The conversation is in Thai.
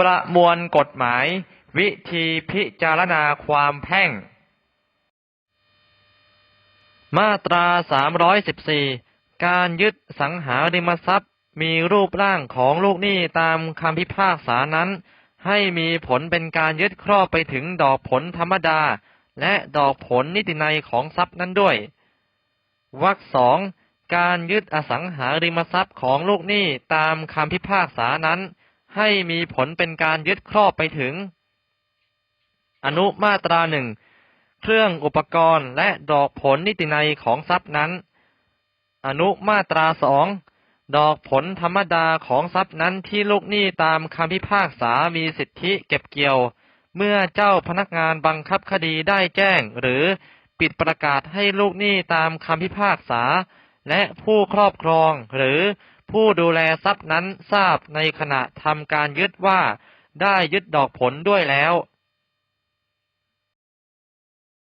ประมวลกฎหมาย วิธีพิจารณาความแพ่ง มาตรา 314 การยึดสังหาริมทรัพย์มีรูปร่างของลูกหนี้ตามคำพิพากษานั้น ให้มีผลเป็นการยึดครอบไปถึงดอกผลธรรมดา และดอกผลนิตินัยของทรัพย์นั้นด้วยวรรคสองการยึดอสังหาริมทรัพย์ของลูกหนี้ตามคำพิพากษานั้น ให้มีผลเป็นการยึดครอบไปถึง อนุมาตราหนึ่งเครื่องอุปกรณ์และดอกผลนิตินัยของทรัพย์นั้น อนุมาตราสองดอกผลธรรมดาของทรัพย์นั้นที่ลูกหนี้ตามคำพิพากษามีสิทธิเก็บเกี่ยว เมื่อเจ้าพนักงานบังคับคดีได้แจ้ง หรือปิดประกาศให้ลูกหนี้ตามคำพิพากษา และผู้ครอบครองหรือ ผู้ดูแลทรัพย์นั้นทราบในขณะทำการยึดว่า ได้ยึดดอกผลด้วยแล้ว